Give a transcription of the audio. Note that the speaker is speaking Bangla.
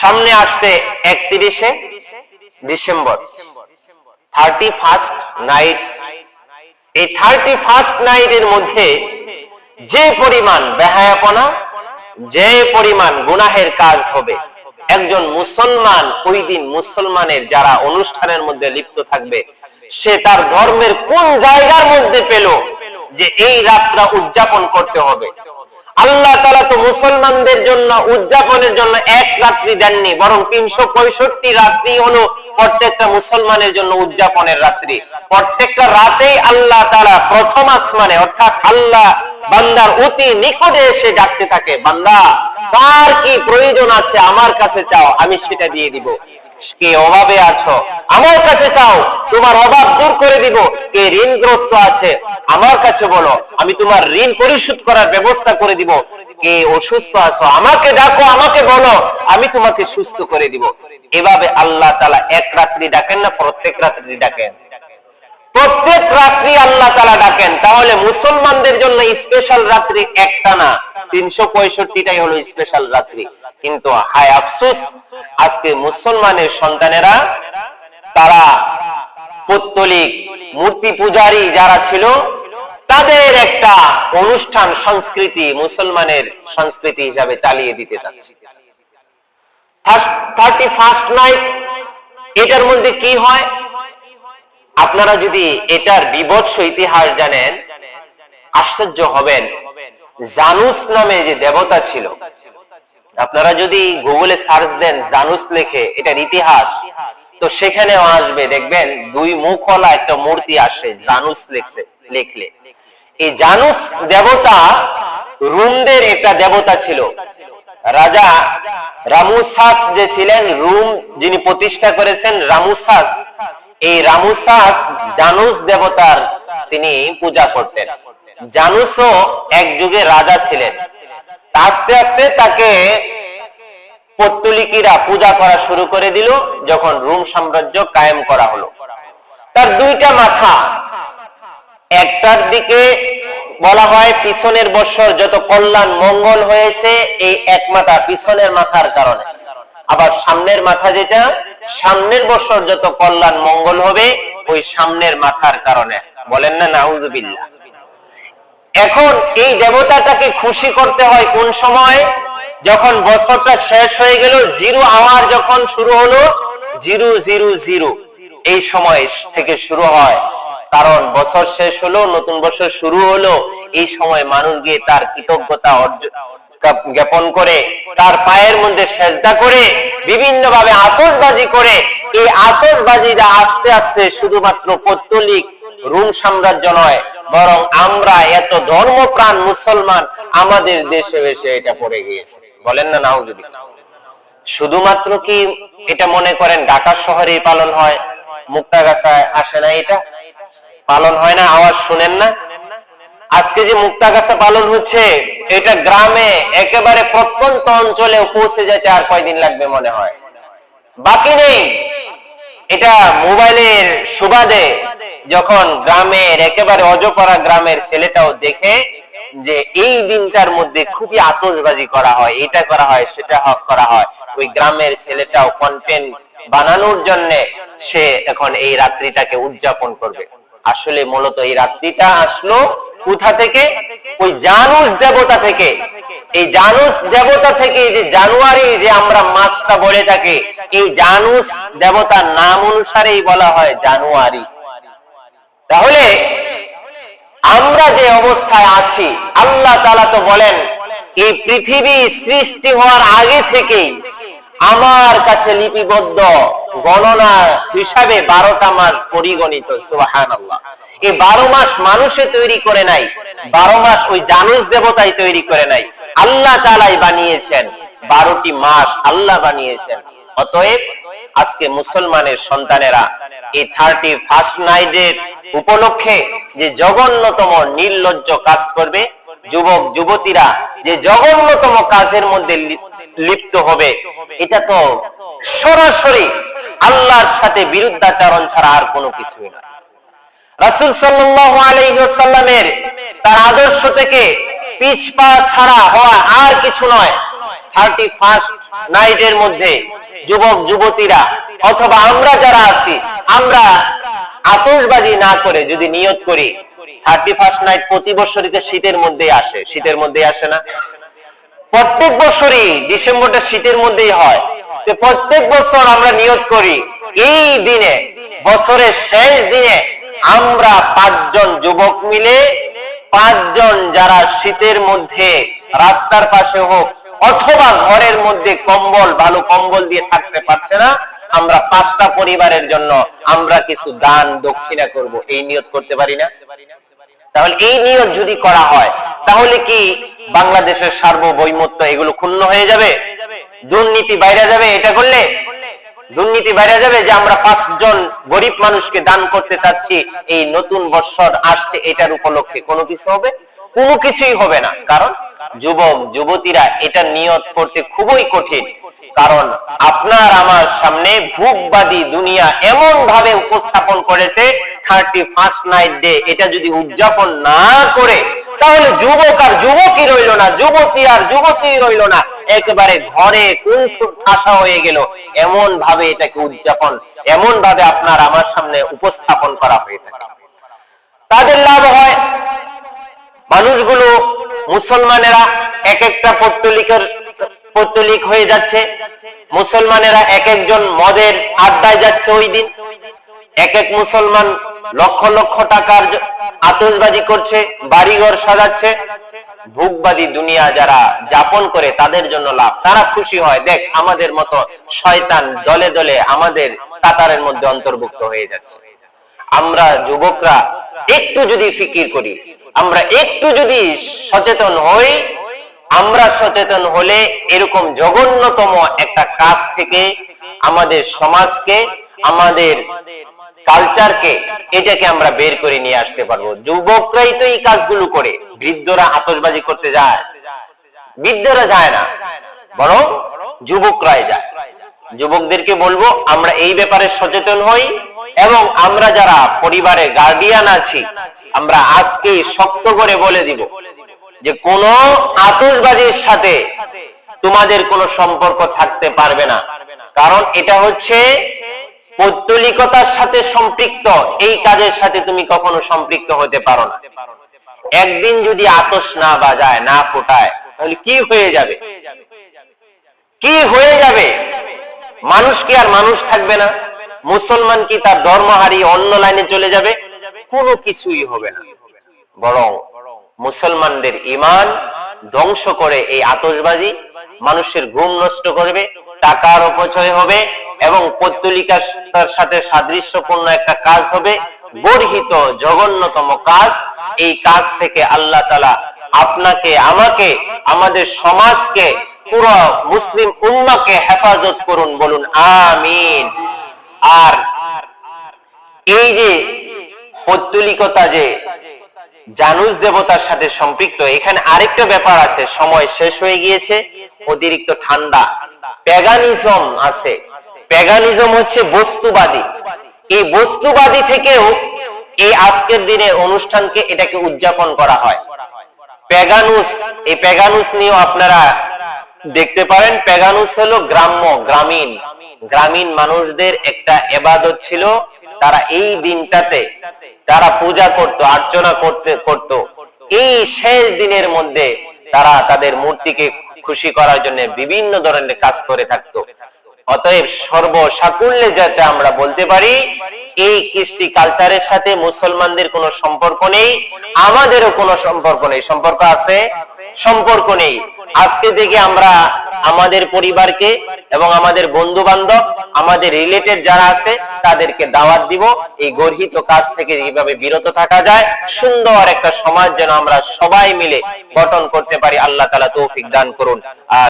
সামনে আসছে একত্রিশে ডিসেম্বর। থার্টি ফার্স্ট নাইট এই থার্টি ফার্স্ট নাইটের মধ্যে যে পরিমাণ বেহায়াপনা, যে পরিমাণ গুনাহের কাজ হবে, একজন মুসলমান, ওই দিন মুসলমানের যারা অনুষ্ঠানের মধ্যে লিপ্ত থাকবে, সে তার ধর্মের কোন জায়গার মধ্যে পেল যে এই রাতটা উদযাপন করতে হবে? আল্লাহ তালা তো মুসলমানদের জন্য, উদযাপনের জন্য এক রাত্রি দেননি, বরং তিনশো পঁয়ষট্টি রাত্রি হলো প্রত্যেকটা মুসলমানের জন্য উদযাপনের রাত্রি। প্রত্যেকটা রাতেই আল্লাহ তারা প্রথম আসমানে, অর্থাৎ আল্লাহ বান্দার অতি নিকটে এসে ডাকতে থাকে, বান্দা, কার কি প্রয়োজন আছে আমার কাছে চাও, আমি সেটা দিয়ে দিব। কে অভাবে আছো, আমার কাছে চাও, তোমার অভাব দূর করে দিব। কে ঋণগ্রস্ত আছে। আমার কাছে বলো, আমি তোমার ঋণ পরিশোধ করার ব্যবস্থা করে দিব। কে অসুস্থ আছো, আমাকে ডাকো, আমাকে বলো, আমি তোমাকে সুস্থ করে দিব। এভাবে আল্লাহ তালা এক রাত্রি ডাকেন না, প্রত্যেক রাত্রি ডাকেন। প্রত্যেক রাত্রি আল্লাহ তালা ডাকেন। তাহলে মুসলমানদের জন্য স্পেশাল রাত্রি একটা না। তিনশো পঁয়ষট্টিটাই হলো স্পেশাল রাত্রি। কিন্তু হায় আফসুস, আজকে মুসলমানের সন্তানেরা, তারা পত্তলিক মূর্তি পূজারী যারা ছিল, তাদের একটা অনুষ্ঠান সংস্কৃতি, মুসলমানের সংস্কৃতি হিসাবে চালিয়ে দিতে চাচ্ছে। এটার মধ্যে কি হয়? আপনারা যদি এটার ইতিহাস জানেন, আশ্চর্য হবেন। জানুস নামে যে দেবতা ছিল, আপনারা যদি গুগলে সার্চ দেন জানুস লেখে, এটার ইতিহাস তো সেখানেও আসবে, দেখবেন দুই মুখওয়ালা একটা মূর্তি আসে, জানুস লেখছে, লেখলে। এই জানুস দেবতা, রুমদের একটা দেবতা ছিল। রাজা রামুসাস যে ছিলেন, রুম যিনি প্রতিষ্ঠা করেছেন, রামুসাস, এই রামুসাস জানুস দেবতার তিনি পূজা করতেন। জানুসও এক যুগে রাজা ছিলেন। আস্তে আস্তে তাকে পত্তলিকিরা পূজা করা শুরু করে দিল, যখন রুম সাম্রাজ্য কায়েম করা হলো। তার দুইটা মাথা। একটার দিকে বলা হয় পিছনের বছর যত কল্যাণ মঙ্গল হয়েছে, এই এক মাথা পিছনের মাথার কারণে। আবার সামনের মাথা যেটা, সামনের বছর যত কল্যাণ মঙ্গল হবে, ওই সামনের মাথার কারণে। বলেন না, নাউজুবিল্লাহ। এখন এই দেবতাটাকে খুশি করতে হয় কোন সময়? যখন বছরটা শেষ হয়ে গেল, জিরো আওয়ার যখন শুরু হলো, জিরো জিরো জিরো। এই সময় থেকে শুরু হয়। কারণ বছর শেষ হলো, নতুন বছর শুরু হলো, এই সময় মানুষ গিয়ে তার কৃতজ্ঞতা জ্ঞাপন করে, তার পায়ের মধ্যে সেজদা করে বিভিন্ন ভাবে আতসবাজি করে। এই আতসবাজিটা আস্তে আস্তে শুধুমাত্র পত্তলিক রুম সাম্রাজ্য নয়, বরং আমরা এত ধর্মপ্রাণ মুসলমান আমাদের দেশে এসে এটা পড়ে গিয়েছে। বলেন না নাও যদি শুধুমাত্র কি এটা মনে করেন ঢাকা শহরেই পালন হয়, মুক্তাগাছায় আসে না এটা? পালন হয় না, আওয়াজ শুনেন না? আজকে যে মুক্তাগাছা পালন হচ্ছে, এটা গ্রামে একেবারে প্রত্যন্ত অঞ্চলে পৌঁছে যেতে আর কয়দিন লাগবে মনে হয়? বাকি নেই। এটা মোবাইলের সুবাদে যখন গ্রামের, একেবারে অজপাড়া গ্রামের ছেলেটাও দেখে যে এই দিনটার মধ্যে খুবই আতসবাজি করা হয়, এটা করা হয়, সেটা করা হয়। ওই গ্রামের ছেলেটাও কন্টেন্ট বানানোর জন্য সে এখন এই রাত্রিটাকে উদযাপন করবে। আসলে মূলত এই রাত্রিটা আসলো কোথা থেকে? ওই জানুস দেবতা থেকে। এই জানুস দেবতা থেকে যে জানুয়ারি যে আমরা মাসটা বলে থাকি, এই জানুস দেবতার নাম অনুসারেই বলা হয় জানুয়ারি। তাহলে আমরা যে অবস্থায় আছি, আল্লাহ তালা তো বলেন এই পৃথিবী সৃষ্টি হওয়ার আগে থেকেই আমার কাছে লিপিবদ্ধ গণনা হিসাবে বারোটা মাস পরিগণিত সুবাহান আল্লাহ এই বারো মাস মানুষে তৈরি করে নাই, বারো মাস ওই জানুস দেবতাই তৈরি করে নাই। আল্লাহ তালাই বানিয়েছেন, বারোটি মাস আল্লাহ বানিয়েছেন। অতএব আজকে মুসলমানের সন্তানেরা এই থার্টি ফার্স্ট নাইটের উপলক্ষে যে জঘন্যতম নির্লজ্জ কাজ করবে যুবক, যুবতীরা, যে জঘন্যতম কাজের মধ্যে লিপ্ত হবে, এটা তো সরাসরি আল্লাহর সাথে বিরুদ্ধাচরণ ছাড়া আর কোনো কিছুই না। রাসুল সাল্লাহ আলহিসাল্লামের তার আদর্শ থেকে পিছপা ছাড়া হওয়া আর কিছু নয়। থার্টি ফার্স্ট নাইটের মধ্যে যুবক, যুবতীরা, অথবা আমরা যারা আছি, আমরা আতশবাজি না করে যদি নিয়ত করি থার্টি ফার্স্ট নাইট প্রতি বছরই শীতের মধ্যেই আসে। শীতের মধ্যেই আসে না? প্রত্যেক বছরই ডিসেম্বরটা শীতের মধ্যেই হয়। তো প্রত্যেক বছর আমরা নিয়োগ করি, এই দিনে, বছরের শেষ দিনে আমরা পাঁচজন যুবক মিলে, পাঁচজন যারা শীতের মধ্যে রাস্তার পাশে হোক অথবা ঘরের মধ্যে কম্বল, ভালো কম্বল দিয়ে থাকতে পারছে না, আমরা পাঁচটা পরিবারের জন্য আমরা কিছু দান দক্ষিণা করব। এই নিয়ত করতে পারি না? তাহলে এই নিয়ত যদি করা হয়, তাহলে কি বাংলাদেশের সার্বভৌমত্ব এগুলো ক্ষুণ্ণ হয়ে যাবে? দুর্নীতি বাইরে যাবে এটা করলে? দুর্নীতি বাইরে যাবে যে আমরা পাঁচজন গরিব মানুষকে দান করতে চাচ্ছি, এই নতুন বৎসর আসছে, এটার উপলক্ষে কোনো কিছু হবে? কোনো কিছুই হবে না। কারণ যুবক, যুবতীরা এটা নিয়ত করতে খুবই কঠিন। কারণ আপনার আমার সামনে ভূপবাদী দুনিয়া এমন ভাবে উপস্থাপন করেছে থার্টি ফার্স্ট নাইট ডে এটা যদি উদযাপন না করে, তাহলে যুবক আর যুবকই রইল না, যুবতী আর যুবতী রইল না। একেবারে ঘরে ঠাসা হয়ে গেল। এমন ভাবে এটাকে উদযাপন এমন ভাবে আপনার আমার সামনে উপস্থাপন করা হয়ে থাকে। তাদের লাভ হয় মানুষগুলো মুসলমানেরা এক একটা পত্তলিকের পত্তলিক হয়ে যাচ্ছে। মুসলমানেরা এক একজন মদের আড্ডায় যাচ্ছে ওই দিন। এক এক মুসলমান লক্ষ লক্ষ টাকার জ- আতশবাজি করছে, বাড়িঘর সাজাচ্ছে। ভোগবাদী দুনিয়া যারা যাপন করে তাদের জন্য লাভ। তারা খুশি হয়। দেখ, আমাদের মতো শয়তান দলে দলে আমাদের কাতারের মধ্যে অন্তর্ভুক্ত হয়ে যাচ্ছে। আমরা যুবকরা একটু যদি ফিকির করি, আমরা একটু যদি সচেতন হই, আমরা সচেতন হলে এরকম জঘন্যতম একটা কাজ থেকে আমাদের সমাজকে, আমাদের কালচারকে এটাকে আমরা বের করে নিয়ে আসতে পারব। যুবকরাই তো এই কাজগুলো করে, বৃদ্ধরা আতশবাজি করতে যায়। বৃদ্ধরা যায় না, বরং যুবকরাই যায়। যুবকদেরকে বলব, আমরা এই ব্যাপারে সচেতন হই এবং আমরা যারা পরিবারে গার্ডিয়ান আছি, আমরা আজকে শক্ত করে বলে দিব যে কোন আতশবাজির সাথে তোমাদের কোনো সম্পর্ক থাকতে পারবে না। কারণ এটা হচ্ছে পৌত্তলিকতার সাথে সম্পৃক্ত, এই কাজের সাথে তুমি কখনো সম্পৃক্ত হতে পারো না। একদিন যদি আতস না বাজায়, না ফোটায়, তাহলে কি হয়ে যাবে? কি হয়ে যাবে? মানুষ কি আর মানুষ থাকবে না? মুসলমান কি তার ধর্ম হারিয়ে অন্য লাইনে চলে যাবে? কোনো কিছুই হবে না। বরং মুসলমানদের ইমান ধ্বংস করে এই আতশবাজি মানুষের ঘুম নষ্ট করবে, টাকার অপচয় হবে এবং পত্তলিকার সাথে সাদৃশ্যপূর্ণ একটা কাজ হবে, গর্হিত জঘন্যতম কাজ। এই কাজ থেকে আল্লাহ তালা আপনাকে, আমাকে, আমাদের সমাজকে, পুরো মুসলিম উম্মাকে হেফাজত করুন, বলুন, আমিন। আর এই যে পৌত্তলিকতা যে জানুস দেবতার সাথে সম্পৃক্ত, এখানে আরেকটা ব্যাপার আছে, সময় শেষ হয়ে গিয়েছে, অতিরিক্ত ঠান্ডা, প্যাগানিজম আছে। প্যাগানিজম হচ্ছে বস্তুবাদী। এই বস্তুবাদী থেকেও এই আজকের দিনে অনুষ্ঠানকে এটাকে উদযাপন করা হয়। প্যাগানুস, এই প্যাগানুস নিয়েও আপনারা দেখতে পারেন প্যাগানুস হলো গ্রাম্য, গ্রামীণ। গ্রামীণ মানুষদের একটা এবাদত ছিল, তারা এই দিনটাতে তারা পূজা করত অর্চনা করতে, করত, এই শেষ দিনের মধ্যে তারা তাদের মূর্তিকে খুশি করার জন্য বিভিন্ন ধরনের কাজ করে থাকতো। অতএব সর্বসাকুল্যে যাতে আমরা বলতে পারি, এই কৃষ্টি কালচারের সাথে মুসলমানদের কোনো সম্পর্ক নেই, আমাদেরও কোনো সম্পর্ক নেই। সম্পর্ক আছে? সম্পর্ক নেই। আজকে থেকে আমরা আমাদের পরিবারকে এবং আমাদের বন্ধু বান্ধব আমাদের রিলেটেড যারা আছে, তাদেরকে দাওয়াত দিব। এই গর্হিত কাজ থেকে কীভাবে বিরত থাকা যায়। সুন্দর একটা সমাজ যেন আমরা সবাই মিলে গঠন করতে পারি। আল্লাহ তালা তৌফিক দান করুন।